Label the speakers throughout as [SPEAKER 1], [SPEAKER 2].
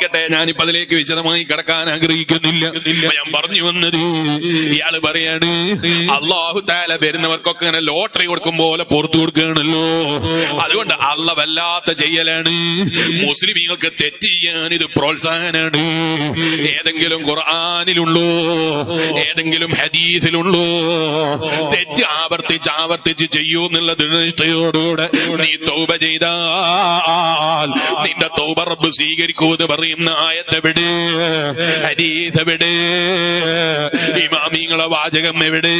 [SPEAKER 1] ഇരിക്കട്ടെ ഞാനിപ്പോ അതിലേക്ക് വിശദമായി കിടക്കാൻ ആഗ്രഹിക്കുന്നില്ല. ഞാൻ പറഞ്ഞു വന്നത് ഇയാൾ പറയാണ് അള്ളാഹു താല വരുന്നവർക്കൊക്കെ ഇങ്ങനെ ലോട്ടറി കൊടുക്കും പോലെ പുറത്തു കൊടുക്കുകയാണല്ലോ. അതുകൊണ്ട് അള്ള വല്ലാത്ത ചെയ്യലാണ്. മുസ്ലിമീങ്ങൾക്ക് തെറ്റ് ചെയ്യാൻ ഇത് പ്രോത്സാഹനാണ്. ഏതെങ്കിലും ഖുർആാനിലുള്ളോ ഏതെങ്കിലും ഹദീസിലുള്ളോ തെറ്റ് ആവർത്തിച്ച് ആവർത്തിച്ച് ചെയ്യൂ എന്നുള്ള ദൃഢനിഷ്ഠയോടുകൂടെ നീ തൗബ ചെയ്താൽ നിന്റെ തൗബ റബ്ബ് സ്വീകരിക്കൂന്ന് പറയുന്ന ആയത്തെവിടെ ഹരീതെവിടെ ഇമാമിങ്ങളെ വാചകം എവിടെ?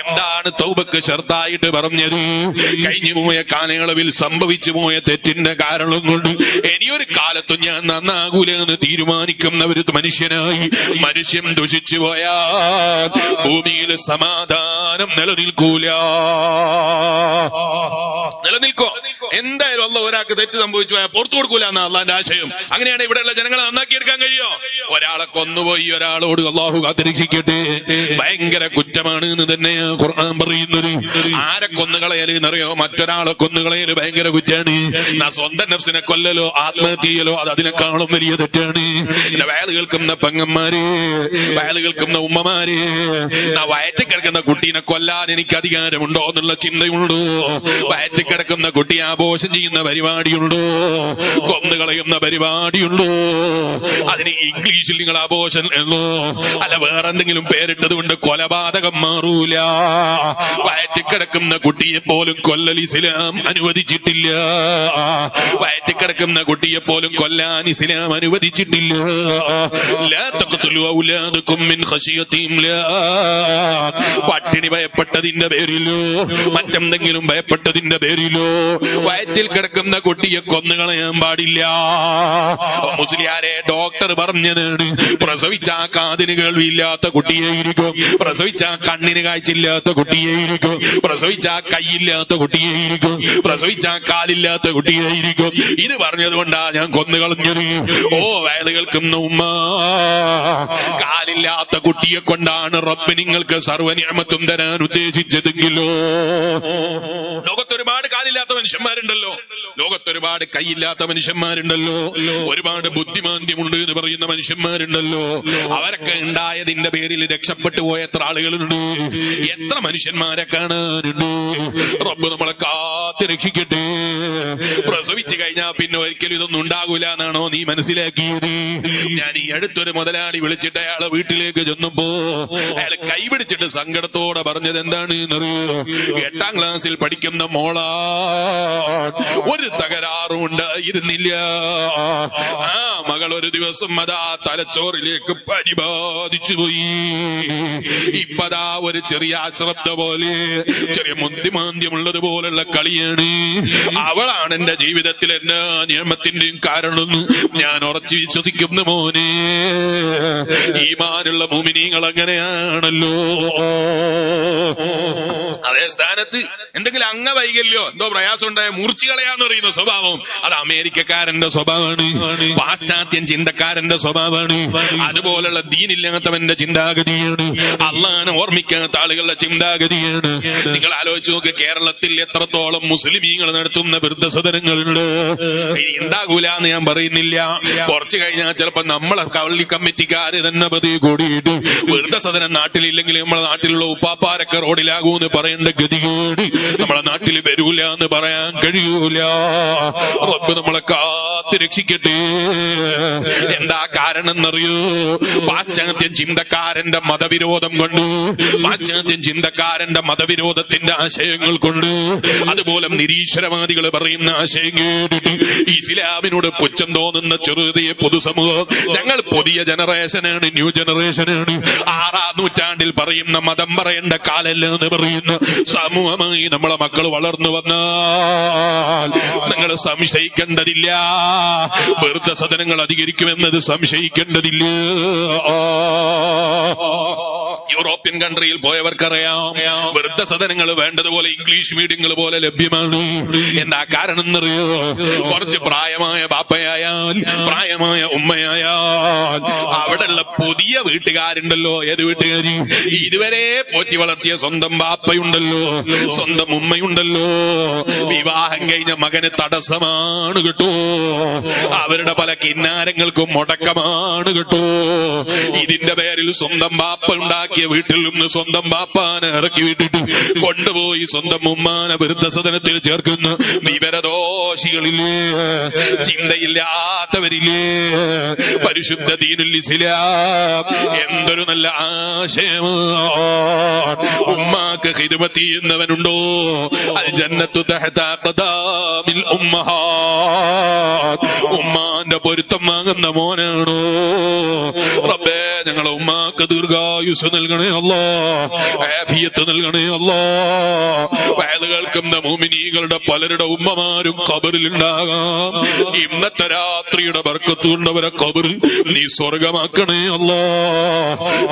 [SPEAKER 1] എന്താണ് തൗബക്ക് ഷർത്തായിട്ട് പറഞ്ഞത്? കഴിഞ്ഞു പോയ കാലയളവിൽ സംഭവിച്ചു പോയ തെറ്റിന്റെ കാരണം കൊണ്ട് ഇനിയൊരു കാലത്തും ഞാൻ നന്നാകൂല എന്ന് തീരുമാനിക്കുന്ന ഒരു മനുഷ്യനായി. മനുഷ്യൻ ദുഷിച്ചു പോയാൽ ഭൂമി ഭൂമിയിൽ സമാധാനം നിലനിൽക്കൂല. നിലനിൽക്കോ? എന്തായാലും അല്ല ഒരാൾക്ക് തെറ്റ് സംഭവിച്ചു പോയാൽ പുറത്തു കൊടുക്കൂല എന്നാ അള്ളാന്റെ ആശയം. അങ്ങനെയാണ് ഇവിടെയുള്ള ജനങ്ങളെ നന്നാക്കി എടുക്കാൻ കഴിയോ? ഒരാളെ കൊന്നുപോയി ഒരാളോട് അള്ളാഹു കാത്തിരക്ഷിക്കട്ടെ ഭയങ്കര കുറ്റമാണ് എന്ന് തന്നെ ഖുർആൻ പറയുന്നത്. ആരെ കൊന്നുകളയൽ എന്നറിയോ? മറ്റൊരാളെ കൊന്നുകളയൽ ഭയങ്കര കുറ്റാണ് സ്വന്തം നഫ്സിനെ കൊല്ലലോ ആത്മഹത്യയിലോ അത് അതിനേക്കാളും വലിയ തെറ്റാണ്. വയൽ കേൾക്കുന്ന പെങ്ങന്മാര് വയൽ കേൾക്കുന്ന ഉമ്മമാര് നാ വയറ്റിൽ കിടക്കുന്ന കുട്ടീനെ കൊല്ലാൻ എനിക്ക് അധികാരമുണ്ടോ എന്നുള്ള ചിന്തയുണ്ടോ? വയറ്റിൽ കിടക്കുന്ന കുട്ടി ആഘോഷം ചെയ്യുന്ന പരിപാടിയുണ്ടോ? കൊന്നു കളയുന്ന പരിപാടിയുണ്ടോ? അതിന് ഇംഗ്ലീഷിൽ നിങ്ങൾ ആഘോഷം എന്നോ? അല്ല വേറെന്തെങ്കിലും പേരിട്ടത് കൊണ്ട് കൊലപാതകം മാറൂല. വയറ്റിൽ കിടക്കുന്ന കുട്ടിയെ പോലും കൊല്ലൽ ഇസ്ലാം അനുവദിച്ചിട്ടില്ല. വയറ്റിൽ കിടക്കുന്ന കുട്ടിയെ പോലും കൊല്ലാൻ ഇസ്ലാം അനുവദിച്ചിട്ടില്ല. ലാ തഖ്തുലു ഔലാദകും മിൻ ഖശിയത്തിഹിം ലാ പട്ടിണി ഭയപ്പെട്ടതിന്റെ പേരിലോ? മറ്റെന്തെങ്കിലും ഭയപ്പെട്ടതിന്റെ പേരിലോ? വയറ്റിൽ കിടക്കുന്ന കുട്ടിയെ കൊന്നുകളയാൻ പാടില്ല. മുസ്ലിയാരെ ഡോക്ടർ പറഞ്ഞതാണ് പ്രസവിച്ച കാതിന് കേൾവിയില്ലാത്ത കുട്ടിയായിരിക്കും. പ്രസവിച്ച ആ കണ്ണിന് കാഴ്ചയില്ലാത്ത കുട്ടിയായിരിക്കും. പ്രസവിച്ച കൈയില്ലാത്ത കൈയില്ലാത്ത കുട്ടിയായിരിക്കും. പ്രസവിച്ച കാലില്ലാത്ത കാലില്ലാത്ത കുട്ടിയായിരിക്കും. ഇത് പറഞ്ഞതുകൊണ്ടാ ഞാൻ കൊന്നുകളഞ്ഞത് ഓ കേൾക്കുന്ന ഉമ്മ കാലില്ലാത്ത കുട്ടിയെ കൊണ്ടാണ് റബ്ബ് നിങ്ങൾക്ക് സർവനിയമത്തും തരാൻ ഉദ്ദേശിച്ചതെങ്കിലോ? ലോകത്തൊരുപാട് കാലില്ലാത്ത മനുഷ്യന്മാരുണ്ടല്ലോ. ലോകത്ത് ഒരുപാട് കൈയില്ലാത്ത മനുഷ്യന്മാരുണ്ടല്ലോ. ഒരുപാട് ബുദ്ധിമാന്ദ്യമുണ്ട് എന്ന് പറയുന്ന മനുഷ്യന്മാരുണ്ടല്ലോ. അവരൊക്കെ ഉണ്ടായതിന്റെ പേരിൽ രക്ഷപ്പെട്ടു പോയ എത്ര ആളുകളുണ്ട്. എത്ര മനുഷ്യന്മാരെ കാണാനുണ്ട്. റബ്ബ് നമ്മളെ കാത്തി രക്ഷിക്കട്ടെ. പ്രസവിച്ചു കഴിഞ്ഞാൽ പിന്നെ ഒരിക്കലും ഇതൊന്നും ഉണ്ടാകൂല എന്നാണോ നീ മനസ്സിലാക്കിയത്? ഞാൻ ഈ അടുത്തൊരു മുതലാളി വിളിച്ചിട്ട് അയാളെ വീട്ടിലേക്ക് ചെന്നപ്പോ അയാൾ കൈപിടിച്ചിട്ട് സങ്കടത്തോടെ പറഞ്ഞത് എന്താണ് എന്നറിയോ എട്ടാം ക്ലാസ്സിൽ പഠിക്കുന്ന മോളാ ഒരു തകരാറും ഉണ്ടായിരുന്നില്ല ആ മകൾ ഒരു ദിവസം അതാ തലച്ചോറിലേക്ക് പരിബാധിച്ചു പോയി. ഇപ്പതാ ഒരു ചെറിയ അശ്രദ്ധ പോലെ ചെറിയ മുന്തിമാന്ത്യമുള്ളത് പോലുള്ള കളിയാണ്. അവളാണ് എന്റെ ജീവിതത്തിൽ എല്ലാ നിയമത്തിന്റെയും കാരണം ഞാൻ ഉറച്ചു വിശ്വസിക്കുന്ന മോനെ. ഈമാനുള്ള മുമിനീങ്ങൾ അങ്ങനെയാണല്ലോ. അതേ സ്ഥാനത്ത് എന്തെങ്കിലും അംഗവൈകല്യോ എന്തോ പ്രയാസം ഉണ്ടായ മൂർച്ചികളെയാന്ന് പറയുന്ന സ്വഭാവം. അത് അമേരിക്കക്കാരന്റെ സ്വഭാവമാണ്. പാശ്ചാത്യൻ ചിന്തക്കാരന്റെ സ്വഭാവമാണ്. അതുപോലുള്ള ദീനില്ലാത്തവന്റെ ചിന്താഗതിയാണ്. അള്ളാനെ ഓർമ്മിക്കാത്ത ആളുകളുടെ ചിന്താഗതിയാണ്. നിങ്ങൾ ആലോചിച്ച് നോക്ക് കേരളത്തിൽ എത്രത്തോളം മുസ്ലിമീങ്ങൾ നടത്തുന്ന വൃദ്ധസദനങ്ങളുണ്ട്. ഉണ്ടാകൂല എന്ന് ഞാൻ പറയുന്നില്ല. കുറച്ച് കഴിഞ്ഞാൽ ചിലപ്പോ നമ്മളെ കവളി കമ്മിറ്റിക്കാര് തന്നെ പതി കൂടിയിട്ട് വൃദ്ധസദനം നാട്ടിലില്ലെങ്കിൽ നമ്മളെ നാട്ടിലുള്ള ഉപ്പാപ്പാരൊക്കെ റോഡിലാകൂന്ന് പറയേണ്ട ഗതികേട് നമ്മളെ നാട്ടിൽ വരൂല എന്ന് പറയാൻ കഴിയൂല. റബ്ബ് നമ്മളെ കാത്ത് രക്ഷിക്കട്ടെ. എന്താ കാരണം എന്നറിയോ പാശ്ചാത്യ ചിന്തക്കാരന്റെ മതവിരോധം കൊണ്ട്. പാശ്ചാത്യ ചിന്തക്കാരന്റെ മതവിരോധത്തിന്റെ ആശയങ്ങൾ കൊണ്ട്. അതുപോലെ നിരീശ്വരവാദികൾ പറയുന്ന ആശയം കേട്ടിട്ട് ഇസ്ലാമിനോട് പുച്ഛം തോന്നുന്ന ചെറുതയെ പൊതുസമൂഹം ഞങ്ങൾ പുതിയ ജനറേഷനാണ് ന്യൂ ജനറേഷനാണ്. ആറാം നൂറ്റാണ്ടിൽ പറയുന്ന മതം പറയേണ്ട കാലല്ല എന്ന് പറയുന്ന സമൂഹമായി നമ്മളെ മക്കൾ വളർന്നു വന്നാൽ നിങ്ങൾ സംശയിക്കേണ്ടതില്ല. വെറുതെ സദനങ്ങൾ അധികരിക്കുമെന്നത് സംശയിക്കേണ്ടതില്ല. യൂറോപ്യൻ കൺട്രിയിൽ പോയവർക്കറിയാം. വൃദ്ധസദനങ്ങൾ വേണ്ടതുപോലെ ഇംഗ്ലീഷ് മീഡിയങ്ങൾ പോലെ ലഭ്യമാണ്. എന്താ കാരണം എന്നറിയോ കുറച്ച് പ്രായമായ ബാപ്പയായാൽ പ്രായമായ ഉമ്മയായാൽ അവിടെയുള്ള പുതിയ വീട്ടുകാരുണ്ടല്ലോ. ഏത് വീട്ടുകാരി? ഇതുവരെ പോറ്റി വളർത്തിയ സ്വന്തം ബാപ്പയുണ്ടല്ലോ. സ്വന്തം ഉമ്മയുണ്ടല്ലോ. വിവാഹം കഴിഞ്ഞ മകന് തടസ്സമാണ് കേട്ടോ. അവരുടെ പല കിന്നാരങ്ങൾക്കും മുടക്കമാണ് കേട്ടോ. ഇതിന്റെ പേരിൽ സ്വന്തം ബാപ്പ ഉണ്ടാക്കിയ വീട്ടിൽ നിന്ന് സ്വന്തം ബാപ്പാനെ ഇറക്കി വിട്ടിട്ട് കൊണ്ടുപോയി സ്വന്തം ഉമ്മാനെ വൃദ്ധസദനത്തിൽ ചേർക്കുന്ന. വിവരദോഷികളില്ലേ ചിന്തയില്ലാത്തവരില്ലേ പരിശുദ്ധ ദീനുൽ ഇസ്ലാം എന്തൊരു നല്ല ആശയമാണ്. ഉമ്മാക്ക് ഹിരുമത്തി എന്നവനുണ്ടോ അൽ ജന്നത്തു തഹതാമിൽ ഉമ്മഹാത്ത് ഉമ്മാന്റെ പൊരുത്തം വാങ്ങുന്ന മോനാണോ? റബ്ബേ ഞങ്ങളെ ഉമ്മാക്ക് ദീർഘായുസ് നൽകണേ അല്ലോ. ആഫിയത്ത് നൽകണേ അല്ലോ. വയത് കേൾക്കുന്ന മോമിനീകളുടെ പലരുടെ ഉമ്മമാരും കബറിൽ ഉണ്ടാകാം. ഇന്നത്തെ രാത്രിയുടെ ബർക്കത്തുകൊണ്ടവരെ കബറിൽ നീ സ്വർഗമാക്കണേ അല്ലോ.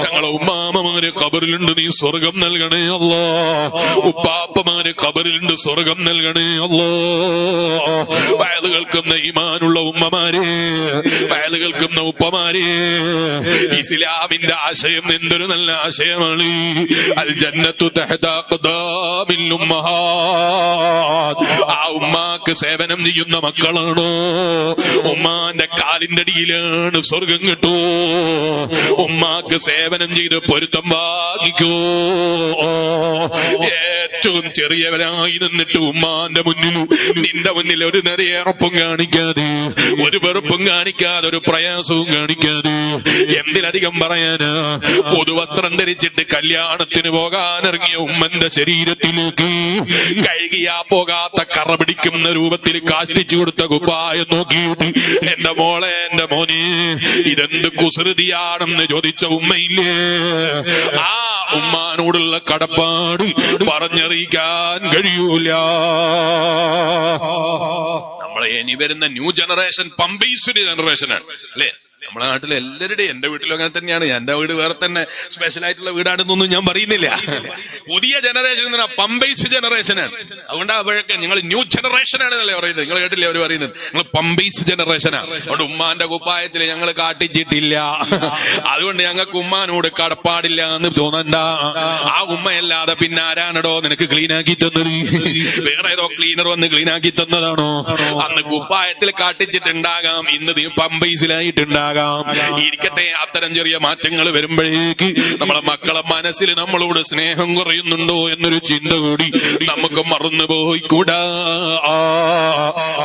[SPEAKER 1] ഞങ്ങളെ ഉമ്മാമമാര് കബറിലുണ്ട് നീ സ്വർഗം നൽകണേ അല്ലോ. ഉപ്പാപ്പമാര് കബറിലുണ്ട് സ്വർഗം നൽകണേ അല്ലോ. വയത് കേൾക്കുന്ന ഈമാനുള്ള ഉമ്മമാരെ വയത് കേൾക്കുന്ന ഉപ്പമാരെ ഇസ്ലാമിന്റെ ആശയം എന്തൊരു നല്ല ആശയമാണ് അൽ ജന്നത്തു. ആ ഉമ്മാക്ക് സേവനം ചെയ്യുന്ന മക്കളാണോ? ഉമ്മാന്റെ കാലിന്റെ അടിയിലാണ് സ്വർഗം കിട്ടൂ. ഉമ്മാക്ക് സേവനം ചെയ്ത് പൊരുത്തം വാങ്ങിക്കൂ. ഏറ്റവും ചെറിയവനായി നിന്നിട്ട് ഉമ്മാന്റെ മുന്നിൽ നിന്റെ മുന്നിൽ ഒരു നിറയേറപ്പും കാണിക്കാതെ ഒരു വെറുപ്പും കാണിക്കാതെ ഒരു പ്രയാസവും കാണിക്കാതെ എന്തിലധികം പറയാനാ? പുതുവസ്ത്രം ധരിച്ചിട്ട് കല്യാണത്തിന് പോകാൻ ഇറങ്ങിയ ഉമ്മന്റെ ശരീരത്തിലേക്ക് കഴുകിയാ പോകാത്ത കറ പിടിക്കുന്ന രൂപത്തിൽ കാഷ്ടിച്ചു കൊടുത്ത കുപ്പായം നോക്കിയിട്ട് എന്റെ മോളെ എന്റെ മോനെ ഇതെന്ത് കുസൃതിയാണെന്ന് ചോദിച്ച ഉമ്മയില്ലേ? ആ ഉമ്മാനോടുള്ള കടപ്പാട് പറഞ്ഞറിയിക്കാൻ കഴിയൂല. നമ്മളെ ഇനി വരുന്ന ന്യൂ ജനറേഷൻ പമ്പീശ്വരി ജനറേഷനാണ് അല്ലേ? നമ്മുടെ നാട്ടിലെ എല്ലാവരുടെയും എന്റെ വീട്ടിലും അങ്ങനെ തന്നെയാണ്. എന്റെ വീട് വേറെ തന്നെ. സ്പെഷ്യൽ ആയിട്ടുള്ള വീടാണെന്നൊന്നും ഞാൻ പറയുന്നില്ല. പുതിയ ജനറേഷൻ എന്ന് പറഞ്ഞാൽ പമ്പൈസ് ജനറേഷനാണ് അതുകൊണ്ട് അവഴൊക്കെ നിങ്ങൾ ന്യൂ ജനറേഷൻ ആണെന്നല്ലേ പറയുന്നത്. നിങ്ങൾ കേട്ടില്ലേ അവർ പറയുന്നത്? നിങ്ങൾ പമ്പൈസ് ജനറേഷനാണ് അതുകൊണ്ട് ഉമ്മാന്റെ കുപ്പായത്തിൽ ഞങ്ങൾ കാട്ടിച്ചിട്ടില്ല. അതുകൊണ്ട് ഞങ്ങൾക്ക് ഉമ്മാനോട് കടപ്പാടില്ല എന്ന് തോന്നണ്ട. ആ ഉമ്മയല്ലാതെ പിന്നെ ആരാണടോ നിനക്ക് ക്ലീൻ ആക്കി തന്നത്? വേറെ ഏതോ ക്ലീനർ വന്ന് ക്ലീൻ ആക്കി തന്നതാണോ? അന്ന് കുപ്പായത്തിൽ കാട്ടിച്ചിട്ടുണ്ടാകാം. ഇന്ന് നീ പമ്പൈസിലായിട്ടുണ്ടാകാം ഇരിക്കട്ടെ അത്തരം ചെറിയ മാറ്റങ്ങൾ വരുമ്പോഴേക്ക് നമ്മളെ മക്കളെ മനസ്സിൽ നമ്മളോട് സ്നേഹം കുറയുന്നുണ്ടോ എന്നൊരു ചിന്ത കൂടി നമുക്ക് മറന്നു കൂടാ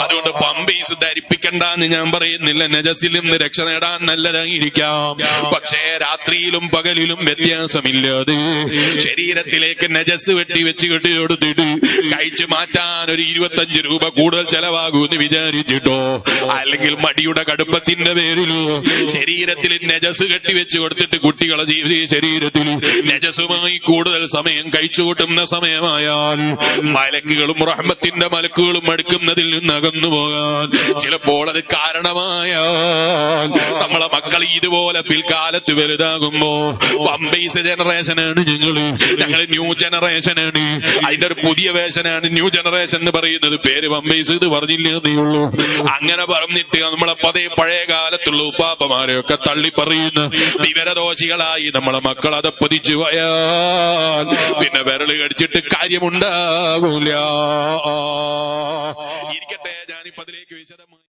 [SPEAKER 1] അതുകൊണ്ട് പമ്പീസ് ധരിപ്പിക്കണ്ടെന്ന് ഞാൻ പറയുന്നില്ല. നജസിൽ നിന്ന് രക്ഷ നേടാൻ നല്ലതായിരിക്കാം. പക്ഷേ രാത്രിയിലും പകലിലും വ്യത്യാസമില്ലാതെ ശരീരത്തിലേക്ക് നജസ് വെട്ടി വെച്ച് കെട്ടി കൊടുത്തിട്ട് കഴിച്ചു മാറ്റാൻ ഒരു ഇരുപത്തഞ്ച് രൂപ കൂടുതൽ ചെലവാകുമെന്ന് വിചാരിച്ചിട്ടോ? അല്ലെങ്കിൽ മടിയുടെ കടുപ്പത്തിന്റെ പേരിലോ? ശരീരത്തിൽ നജസ് കെട്ടിവെച്ച് കൊടുത്തിട്ട് കുട്ടികളെ ശരീരത്തിൽ നജസുമായി കൂടുതൽ സമയം കഴിച്ചു കൂട്ടുന്ന സമയമായാൽ മലക്കുകളും റഹ്മത്തിന്റെ മലക്കുകളും അടുക്കുന്നതിൽ നിന്ന് അകന്നു പോകാൻ ചിലപ്പോൾ അത് കാരണമായ നമ്മളെ മക്കൾ ഇതുപോലെ പിൽക്കാലത്ത് വലുതാകുമ്പോ ജനറേഷൻ ജനറേഷനാണ് ഞങ്ങൾ. ഞങ്ങൾ ന്യൂ ജനറേഷനാണ് അതിന്റെ ഒരു പുതിയ ജനറേഷനാണ് ന്യൂ ജനറേഷൻ എന്ന് പറയുന്നത്. പേര് വമ്പേസ് ഇത് പറഞ്ഞില്ലേതേയുള്ളൂ അങ്ങനെ പറഞ്ഞിട്ട് നമ്മളെ പതേ പഴയ കാലത്തുള്ള ഉപ്പാപ്പമാരെയൊക്കെ തള്ളി പറയുന്ന വിവരദോഷികളായി നമ്മളെ മക്കൾ അത് പൊതിച്ചു പോയാൽ പിന്നെ വിരൽ കടിച്ചിട്ട് കാര്യമുണ്ടാകൂല ഇരിക്കട്ടെ ഞാനിപ്പതിലേക്ക് വിശദമായി